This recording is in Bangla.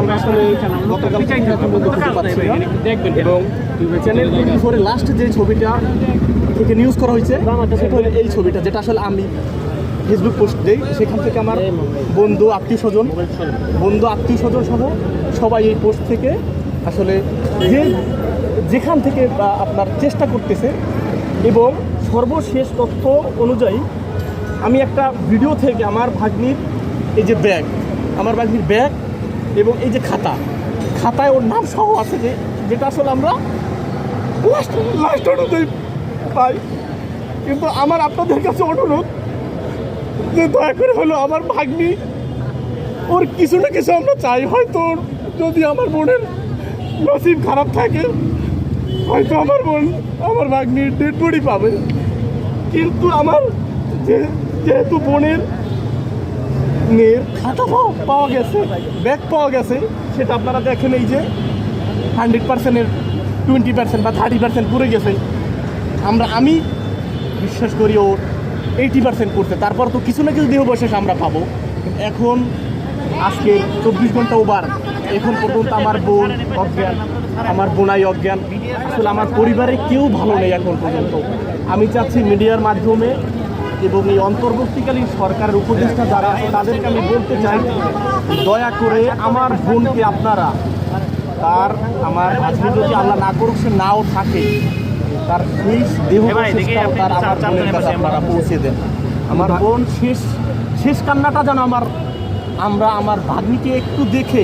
আমরা আসলে গতকাল খুঁজে পাচ্ছি এবং চ্যানেল টোয়েন্টি ফোরে লাস্ট যে ছবিটা থেকে নিউজ করা হয়েছে সেটা হলো এই ছবিটা যেটা আসলে আমি ফেসবুক পোস্ট দিই। সেখান থেকে আমার বন্ধু আত্মীয় স্বজন বন্ধু আত্মীয় স্বজন সহ সবাই এই পোস্ট থেকে আসলে যে যেখান থেকে আপনার চেষ্টা করতেছে এবং সর্বশেষ তথ্য অনুযায়ী আমি একটা ভিডিও থেকে আমার ভাগ্নির এই যে ব্যাগ আমার ভাগ্নির ব্যাগ এবং এই যে খাতা, খাতায় ওর নাম সহ আছে যে, যেটা আসলে আমরা লাস্ট লাস্ট অনুযায়ী পাই। কিন্তু আমার আপনাদের কাছে অনুরোধ যে দয়া করে হলো আমার ভাগ্নি, ওর কিছু না কিছু আমরা চাই। হয়তো যদি আমার বোনের নসিব খারাপ থাকে, হয়তো আমার বোন আমার ভাগ্নির ডেড বডি পাবে। কিন্তু আমার যেহেতু বোনের মেয়ের খাতা পাওয়া গেছে, ব্যাগ পাওয়া গেছে, সেটা আপনারা দেখেন এই যে হান্ড্রেড পার্সেন্টের টোয়েন্টি পার্সেন্ট বা থার্টি পার্সেন্ট পুরে গেছে। আমরা, আমি বিশ্বাস করি ওর এইটি পার্সেন্ট করতে তারপর তো কিছু না কিছু দেহবশেষ আমরা পাবো। এখন আজকে চব্বিশ ঘণ্টা ওভার এখন পর্যন্ত আমার বোন অজ্ঞান, আমার বোনাই অজ্ঞান। আসলে আমার পরিবারে কেউ ভালো নেই এখন পর্যন্ত। আমি চাচ্ছি মিডিয়ার মাধ্যমে এবং এই অন্তর্বর্তীকালীন সরকারের উপদেষ্টা যারা আছে তাদেরকে আমি বলতে চাই দয়া করে আমার বোনকে আপনারা তার আমার আজকে যদি আল্লাহ না করুক সে নাও থাকে। তার শেষ দেহ তার আমার বোনের কাছে আপনারা পৌঁছে দেন। আমার বোন শেষ শেষ কান্নাটা যেন আমার আমরা আমার ভাগ্নিকে একটু দেখে